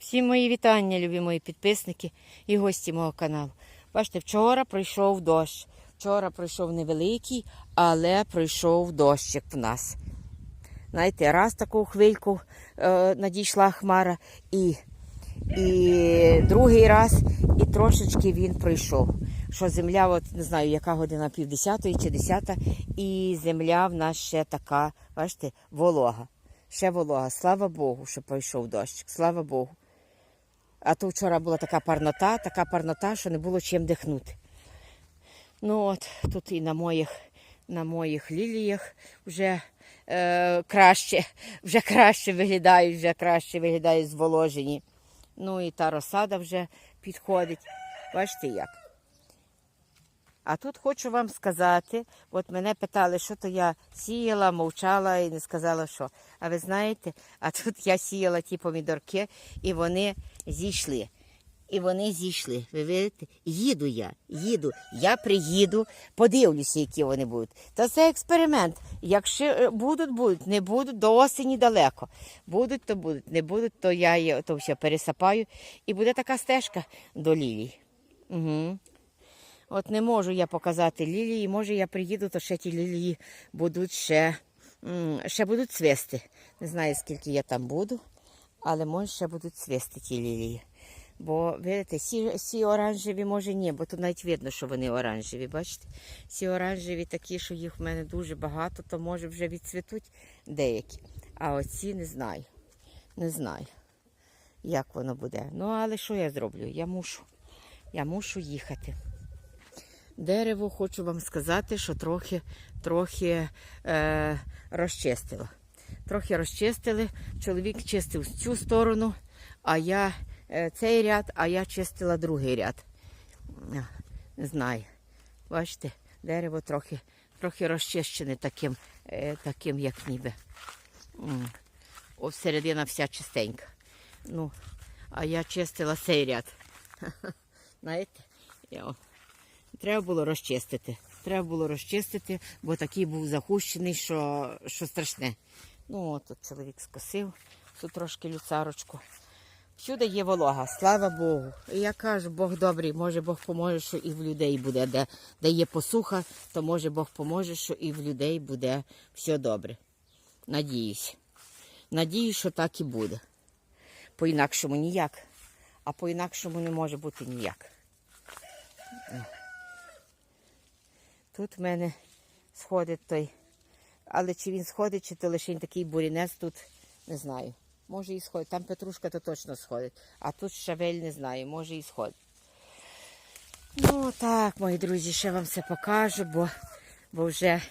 Всі мої вітання, любі мої підписники і гості мого каналу. Бачите, вчора пройшов дощ. Вчора пройшов невеликий, але пройшов дощик в нас. Знаєте, раз таку хвильку е, надійшла хмара, і, і другий раз, і трошечки він пройшов. Що земля, от не знаю, яка година, пів десятої чи десята, і земля в нас ще така, бачите, волога. Ще волога. Слава Богу, що пройшов дощик. Слава Богу. А то вчора була така парнота, така парнота, що не було чим дихнути. Ну от, тут і на моїх, на моїх ліліях вже е, краще, вже краще виглядають, вже краще виглядають зволожені. Ну і та розсада вже підходить. Бачите як. А тут хочу вам сказати, от мене питали, що то я сіяла, мовчала і не сказала, що. А ви знаєте, а тут я сіяла ті помідорки, і вони зійшли. І вони зійшли. Ви видите? Їду я, їду. Я приїду, подивлюся, які вони будуть. Та це експеримент. Якщо е, будуть, будуть, не будуть, до осені далеко. Будуть, то будуть, не будуть, то я її то все пересапаю. І буде така стежка до лілій. Угу. От не можу я показати лілії. Може, я приїду, то ще ті лілії будуть ще, ще будуть цвісти. Не знаю, скільки я там буду, але може ще будуть цвісти ті лілії. Бо, видите, сі, сі оранжеві може ні, бо тут навіть видно, що вони оранжеві. Бачите? Сі оранжеві такі, що їх в мене дуже багато, то може вже відцвітуть деякі. А оці не знаю. Не знаю, як воно буде. Ну, але що я зроблю? Я мушу. Я мушу їхати. Дерево, хочу вам сказати, що трохи, трохи е, розчистило. Трохи розчистили. Чоловік чистив цю сторону, а я е, цей ряд, а я чистила другий ряд. Е, Не знаю. Бачите, дерево трохи, трохи розчищене таким, е, таким як ніби. О, середина вся чистенька. Ну, а я чистила цей ряд. Знаєте? Треба було розчистити. Треба було розчистити, бо такий був захущений, що, що страшне. Ну, от чоловік скосив, тут трошки люцарочку. Всюди є волога, слава Богу. І я кажу, Бог добрий, може Бог поможе, що і в людей буде. Де, де є посуха, то може Бог поможе, що і в людей буде все добре. Надіюсь. Надіюсь, що так і буде. По-інакшому ніяк. А по-інакшому не може бути ніяк. Тут в мене сходить той. Але чи він сходить, чи то лише такий бурінець тут, не знаю. Може і сходить. Там петрушка то точно сходить. А тут щавель не знаю, може і сходить. Ну так, мої друзі, ще вам все покажу, бо, бо вже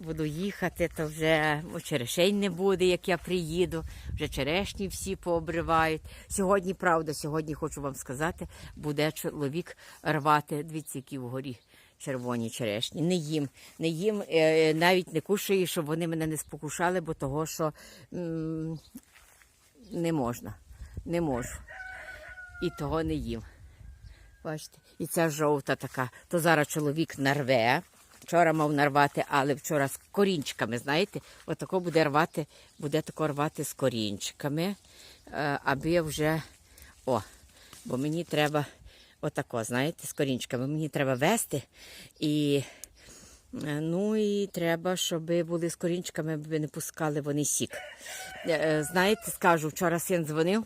буду їхати, то вже черешень не буде, як я приїду. Вже черешні всі пообривають. Сьогодні, правда, сьогодні хочу вам сказати, буде чоловік рвати, дивіться, які вгорі червоні черешні. Не їм, не їм, е, навіть не кушаю, щоб вони мене не спокушали, бо того, що не можна. Не можу. І того не їм. Бачите, і ця жовта така. То зараз чоловік нарве. Вчора мав нарвати, але вчора з корінчиками, знаєте, отако буде рвати, буде тако рвати з корінчиками, е, аби вже, о, бо мені треба отако, знаєте, з корінчиками. Мені треба вести і, е, ну і треба, щоб були з корінчиками, аби не пускали вони сік. Е, е, Знаєте, скажу, вчора син дзвонив.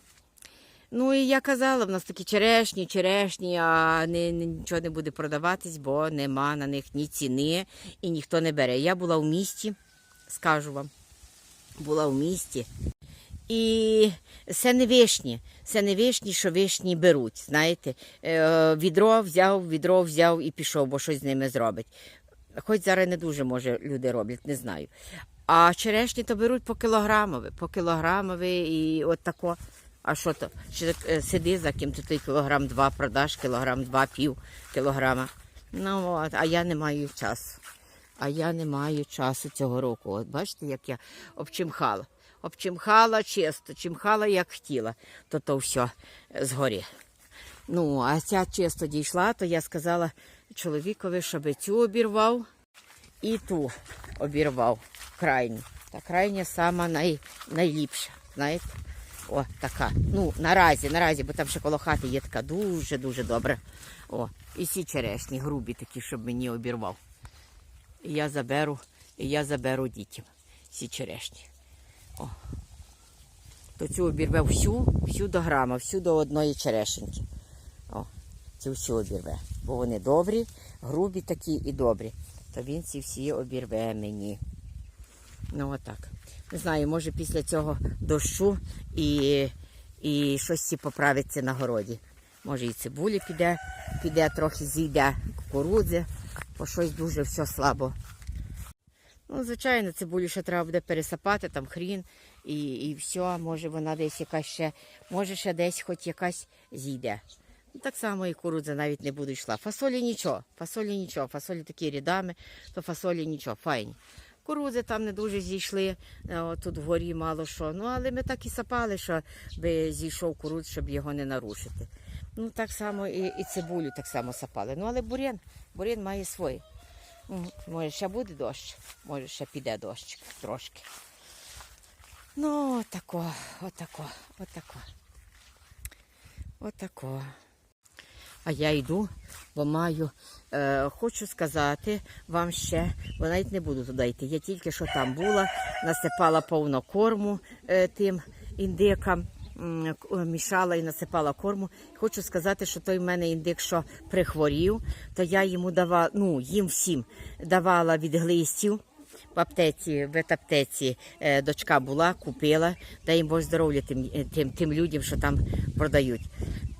Ну і я казала, в нас такі черешні, черешні, а не, нічого не буде продаватись, бо нема на них ні ціни і ніхто не бере. Я була в місті, скажу вам, була в місті. І це не вишні, це не вишні, що вишні беруть. Знаєте, Е, відро взяв, відро взяв і пішов, бо щось з ними зробить. Хоч зараз не дуже може люди роблять, не знаю. А черешні то беруть по кілограмові, по кілограмові і от тако. А що то? Ще е, сиди за ким то ти кілограм два продаш, кілограм два, пів кілограма. Ну от, а я не маю часу. А я не маю часу цього року. От бачите, як я обчимхала. Обчимхала чисто, чимхала як хотіла, то то все згорі. Ну, а ця чисто дійшла, то я сказала чоловікові, щоб цю обірвав і ту обірвав крайню. Та крайня сама най, найліпша, знаєте. О, така. Ну, наразі, наразі, бо там ще коло хати є така дуже-дуже добра. О, і ці черешні, грубі такі, щоб мені обірвав. І я заберу, і я заберу дітям ці черешні. О. То цю обірве всю, всю до грама, всю до одної черешеньки. О, цю всю обірве. Бо вони добрі, грубі такі і добрі. То він ці всі обірве мені. Ну отак. Не знаю, може після цього дощу і, і щось поправиться на городі. Може і цибулі піде, піде трохи зійде кукурудзи, бо щось дуже все слабо. Ну, звичайно, цибулю ще треба буде пересапати, там хрін і, і все. Може вона десь якась ще, може ще десь хоч якась зійде. Ну, так само і кукурудза навіть не буде йшла. Фасолі нічого, фасолі нічого, фасолі такі рядами, то фасолі нічого, файні. Кукурудзи там не дуже зійшли, е, тут вгорі мало що. Ну, але ми так і сапали, що зійшов кукурудз, щоб його не нарушити. Ну, так само і, і цибулю так само сапали. Ну, але бурян, бурян має своє. Може, ще буде дощ, може, ще піде дощ трошки. Ну, отако, отако, отако. Отако. А я йду, бо маю, е, хочу сказати вам ще, бо навіть не буду туди йти. Я тільки що там була, насипала повно корму е, тим індикам, мішала і насипала корму. Хочу сказати, що той в мене індик, що прихворів, то я йому давала, ну, їм всім давала від глистів. В аптеці, в ветаптеці е, дочка була, купила, дай їм Боже здоров'я тим, е, тим, тим людям, що там продають.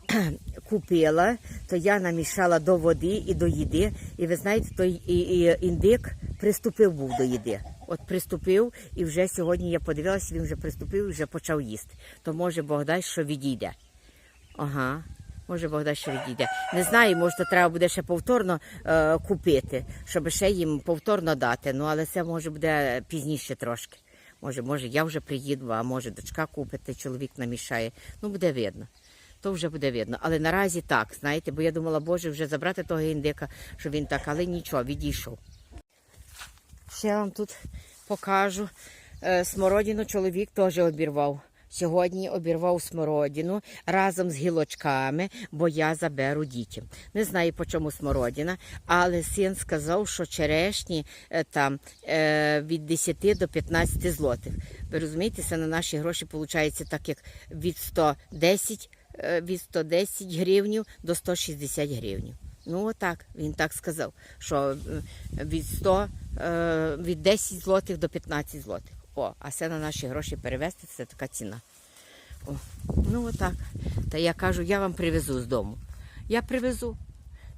Купила, то я намішала до води і до їди. І ви знаєте, той і, і індик приступив був до їди. От приступив, і вже сьогодні я подивилася, він вже приступив і вже почав їсти. То може Бог дасть, що відійде. Ага. Може, Бог дасть, що відійде. Не знаю, може, то треба буде ще повторно е, купити, щоб ще їм повторно дати. Ну, але це може буде пізніше трошки. Може, може, я вже приїду, а може дочка купити, чоловік намішає. Ну, буде видно. То вже буде видно. Але наразі так, знаєте, бо я думала, Боже, вже забрати того індика, що він так, але нічого, відійшов. Ще вам тут покажу. Е, Смородину чоловік теж обірвав. Сьогодні обірвав смородину разом з гілочками, бо я заберу дітям. Не знаю, по чому смородина, але син сказав, що черешні е, там е, від 10 до 15 злотих. Ви розумієте, це на наші гроші виходить так, як від 110, е, від 110 гривнів до 160 гривнів. Ну, отак, він так сказав, що е, від 100, е, від 10 злотих до 15 злотих. О, а це на наші гроші перевезти, це така ціна. О, ну отак. Та я кажу, я вам привезу з дому. Я привезу.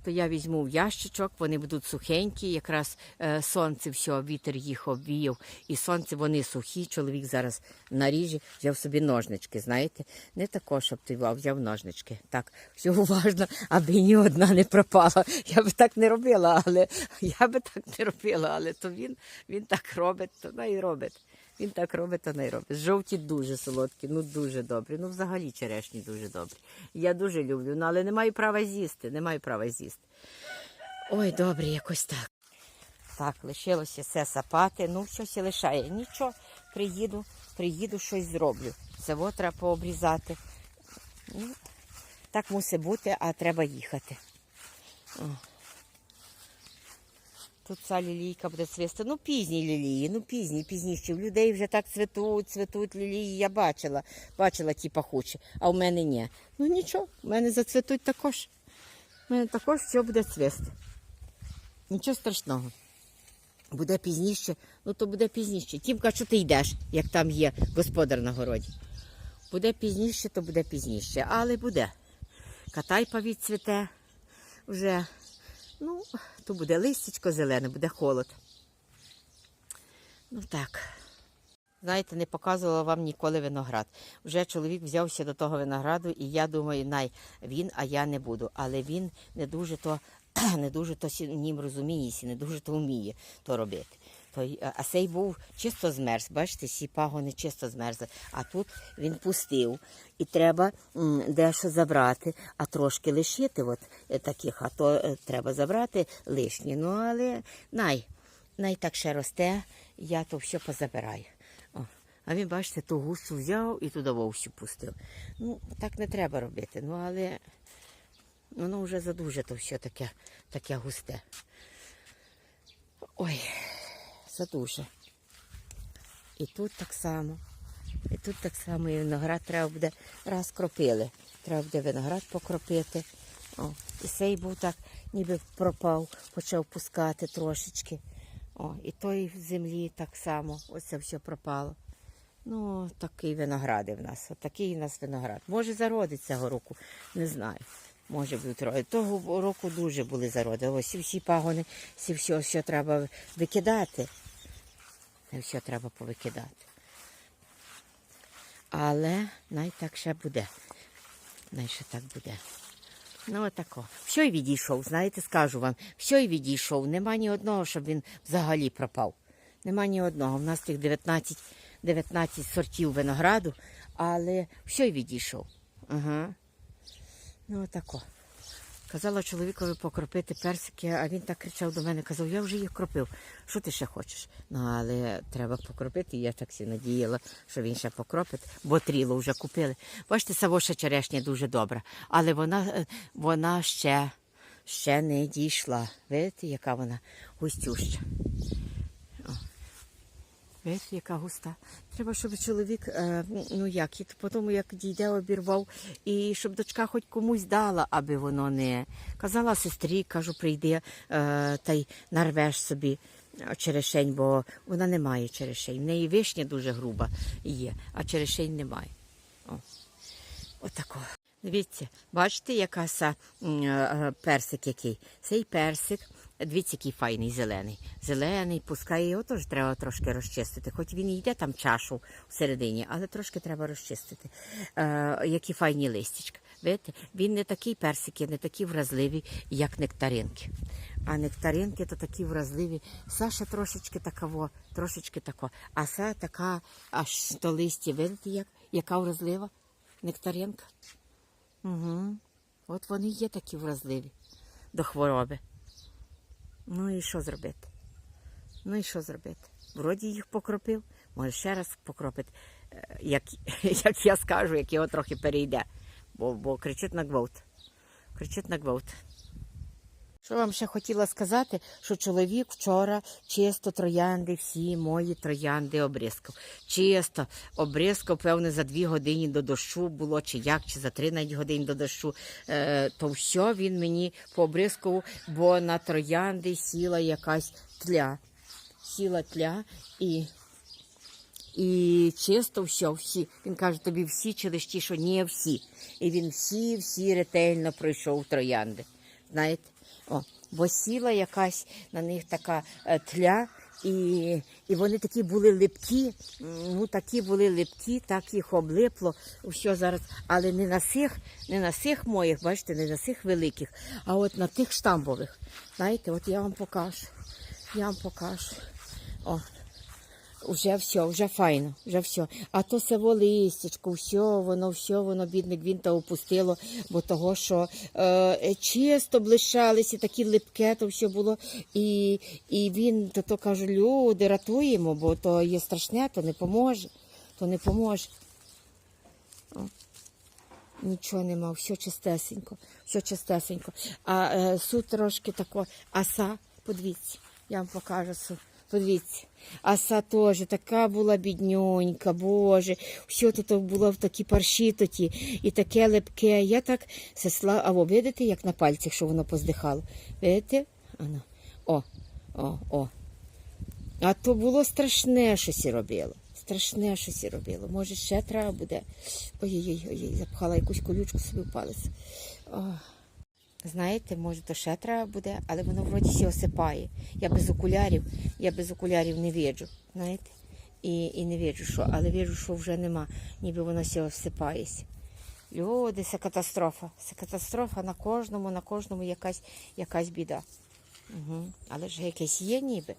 То я візьму в ящичок, вони будуть сухенькі, якраз е, сонце все, вітер їх обвіяв, і сонце вони сухі. Чоловік зараз на ріжі взяв собі ножнички, знаєте, не тако, щоб ти взяв, ножнички. Так, все уважно, аби ні одна не пропала. Я би так не робила, але я би так не робила, але то він, він так робить, то і робить. Він так робить, то не робить. Жовті дуже солодкі, ну дуже добрі. Ну, взагалі черешні дуже добрі. Я дуже люблю, ну але не маю права з'їсти, не маю права з'їсти. Ой, добре, якось так. Так, лишилося все сапати. Ну, щось і лишає. Нічого, приїду, приїду, щось зроблю. Це треба пообрізати. Ну, так мусить бути, а треба їхати. Тут ця лілійка буде цвісти. Ну, пізні лілії, ну пізні, пізніше. В людей вже так цвітуть, цвітуть лілії. Я бачила, бачила ті пахучі, а в мене ні. Ну нічого, в мене зацвітуть також. У мене також все буде цвісти. Нічого страшного. Буде пізніше, ну то буде пізніше. Тімка, що ти йдеш, як там є господар на городі. Буде пізніше, то буде пізніше, але буде. Катайпа відцвіте вже. Ну, то буде листячко зелене, буде холод. Ну так. Знаєте, не показувала вам ніколи виноград. Вже чоловік взявся до того винограду, і я думаю, най він, а я не буду. Але він не дуже то, не дуже то нім розуміється, не дуже то вміє то робити. То, й- а цей був чисто змерз. Бачите, всі пагони чисто змерзли. А тут він пустив. І треба дещо забрати, а трошки лишити от, е, таких, а то е, треба забрати лишні. Ну, але най, най так ще росте, я то все позабираю. О, А він, бачите, ту гущу взяв і туди вовсю пустив. Ну, так не треба робити. Ну, але воно вже задуже то все таке, таке густе. Ой, задуже. І тут так само. І тут так само і виноград треба буде раз кропили. Треба буде виноград покропити. О, і цей був так, ніби пропав, почав пускати трошечки. О, і той в землі так само. Оце все пропало. Ну, такий виногради в нас. Отакий у нас виноград. Може зародить цього року, не знаю. Може будуть родити. Того року дуже були зароди. Ось всі пагони, всі все, все треба викидати. Не все треба повикидати. Але най ще буде. Най так буде. Ну, отако. Все й відійшов, знаєте, скажу вам, все й відійшов. Нема ні одного, щоб він взагалі пропав. Нема ні одного. У нас тих 19, 19 сортів винограду, але все й відійшов. Ага. Ну, отако. Казала чоловікові покропити персики, а він так кричав до мене, казав, я вже їх кропив. Що ти ще хочеш? Ну, але треба покропити. Я так всі надіяла, що він ще покропить, бо тріло вже купили. Бачите, савоша черешня дуже добра, але вона, е, вона ще, ще не дійшла. Видите, яка вона густюща. О. Яка густа. Треба, щоб чоловік, е, ну як, потім як дійде, обірвав, і щоб дочка хоч комусь дала, аби воно не. Казала сестрі, кажу, прийди е, та й нарвеш собі черешень, бо вона не має черешень. В неї вишня дуже груба є, а черешень немає. О. Отако. Дивіться, бачите, яка са, е, персик який? Цей персик, дивіться, який файний зелений. Зелений, пускай його теж треба трошки розчистити. Хоч він і йде там чашу всередині, але трошки треба розчистити. Е, які файні листячка. Видите, він не такий персики, не такі вразливі, як нектаринки. А нектаринки то такі вразливі. Саша трошечки такаво, трошечки тако. А са така аж то листі, видите, як, яка вразлива нектаринка. Угу. От вони є такі вразливі до хвороби. Ну і що зробити? Ну і що зробити? Вроді їх покропив, може ще раз покропить, е, як, як я скажу, як його трохи перейде. Бо, бо кричить на гвалт. Кричить на гвалт. Що вам ще хотіла сказати, що чоловік вчора чисто троянди, всі мої троянди обрізкав. Чисто обрізкав, певне, за дві години до дощу було, чи як, чи за три навіть години до дощу. Е, то все він мені пообрізкав, бо на троянди сіла якась тля. Сіла тля і. І чисто все, всі. Він каже, тобі всі чи лиш ті, що ні, всі. І він всі, всі ретельно пройшов троянди. Знаєте? О, бо сіла якась на них така е, тля, і, і вони такі були липкі, ну такі були липкі, так їх облипло. Все зараз, але не на цих, не на цих моїх, бачите, не на цих великих, а от на тих штамбових. Знаєте, от я вам покажу. Я вам покажу. О, Уже все, вже файно, вже все. А то село листячко, все, воно, все, воно, бідне гвінта опустило, бо того, що е, чисто блищалися, такі липке, то все було. І, і він, то, то каже, люди, ратуємо, бо то є страшне, то не поможе, то не поможе. Нічого нема, все чистесенько, все чистесенько. А е, суд трошки тако, аса, подивіться, я вам покажу суд. Подивіться, аса теж така була бідньонька, боже, все тут було в такі парші тоді, і таке лепке. Я так сесла, а ви видите, як на пальцях, що воно поздихало? Видите? Ано. О, о, о. А то було страшне, щось робило. Страшне щось робило. Може, ще треба буде. Ой-ой-ой, ой, запхала якусь колючку собі в палець. Ох. Знаєте, може, то ще треба буде, але воно вроді всі осипає. Я без окулярів, я без окулярів не виджу, знаєте? І, і не виджу, що, але віджу, що вже нема, ніби воно все осипається. Люди, це катастрофа. Це катастрофа на кожному, на кожному якась, якась біда. Угу. Але ж якесь є ніби.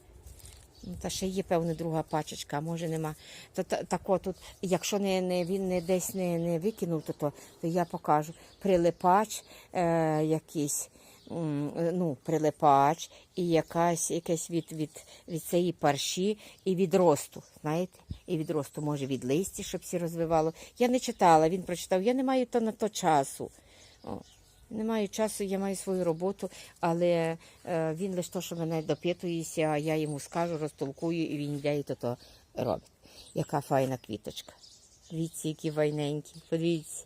Ну, та ще є, певне, друга пачечка, а може нема. То та- тако тут, якщо не, не, він не десь не, не викинув, то, то, то я покажу. Прилипач е, якийсь. ну, прилипач і якась, якась від, від, від цієї парші і від росту. Знаєте? І від росту, може, від листі, щоб всі розвивало. Я не читала, він прочитав. Я не маю то на то часу. О. Не маю часу, я маю свою роботу, але е, він лише то, що мене допитується, а я йому скажу, розтолкую, і він йде і то, то робить. Яка файна квіточка. Дивіться, які файненькі. Подивіться.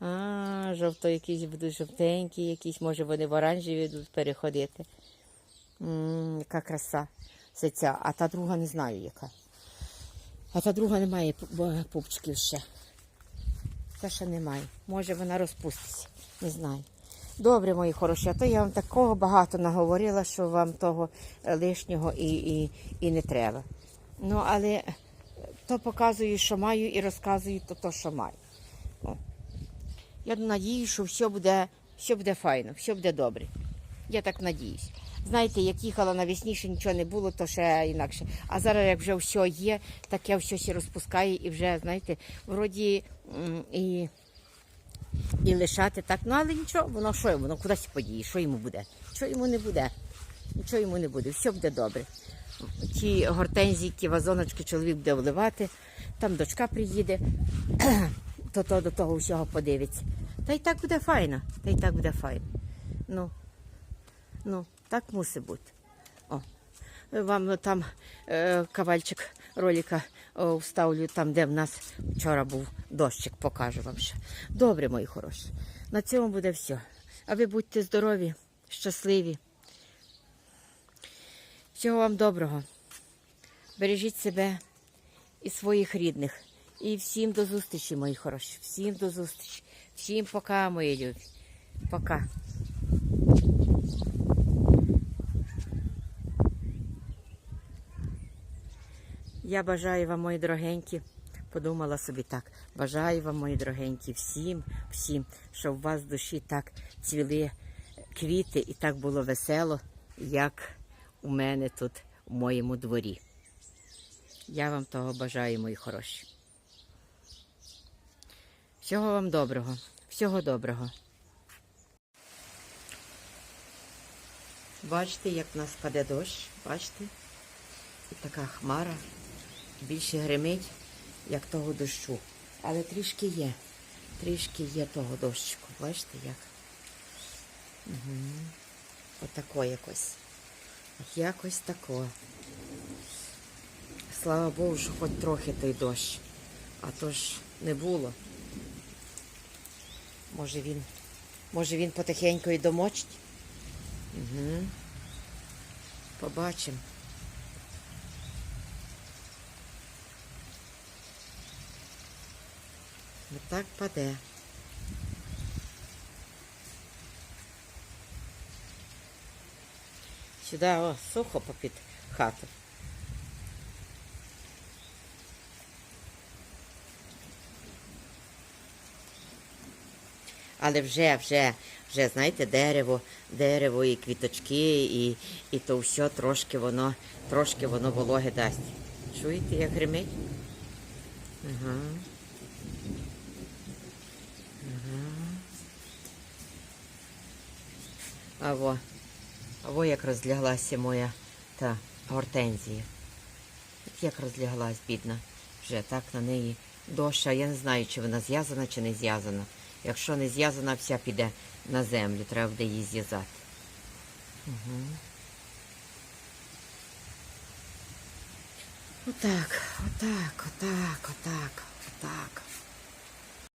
А, жовто якісь будуть жовтенькі, якісь, може, вони в оранжеві будуть переходити. м яка краса. Це ця, а та друга не знаю яка. А та друга не має пу- пупчиків ще. Та ще немає. Може вона розпуститься. Не знаю. Добре, мої хороші, а то я вам такого багато наговорила, що вам того е, лишнього і, і, і не треба. Ну, але е, то показую, що маю, і розказую то, то що маю. О. Я надію, що все буде, все буде файно, все буде добре. Я так надіюсь. Знаєте, як їхала навесні, ще нічого не було, то ще інакше. А зараз, як вже все є, таке все ще розпускає і вже, знаєте, вроді і, і лишати так. Ну, але нічого, воно що, воно кудись подіє, що йому буде? Що йому не буде? Нічого йому не буде, все буде добре. Ті гортензії, ті вазоночки чоловік буде вливати, там дочка приїде, то, то до того всього подивиться. Та й так буде файно, та й так буде файно. Ну, ну, так мусить бути. О, вам там е, кавальчик ролика о, вставлю, там, де в нас вчора був дощик, покажу вам ще. Добре, мої хороші. На цьому буде все. А ви будьте здорові, щасливі. Всього вам доброго. Бережіть себе і своїх рідних. І всім до зустрічі, мої хороші. Всім до зустрічі. Всім пока, мої любі. Пока. Я бажаю вам, мої дорогенькі, подумала собі так. Бажаю вам, мої дорогенькі, всім, всім, щоб у вас в душі так цвіли квіти і так було весело, як у мене тут у моєму дворі. Я вам того бажаю, мої хороші. Всього вам доброго, всього доброго. Бачите, як в нас паде дощ, бачите? І така хмара більше гримить, як того дощу. Але трішки є. Трішки є того дощику. Бачите як? Угу. Отако якось. Якось тако. Слава Богу, що хоч трохи той дощ. А то ж не було. Може він, може він потихеньку і домочить? Угу. Побачимо. Отак паде. Сюди о, сухо попід хату. Але вже, вже, вже, знаєте, дерево, дерево і квіточки, і, і то все трошки воно, трошки воно вологи дасть. Чуєте, як гримить? Ага. А во, а во як розляглася моя та гортензія. От Як розляглась, бідна. Вже так на неї дощ, а я не знаю, чи вона зв'язана, чи не зв'язана. Якщо не зв'язана, вся піде на землю, треба буде її зв'язати. Угу. Отак, отак, отак, отак, отак.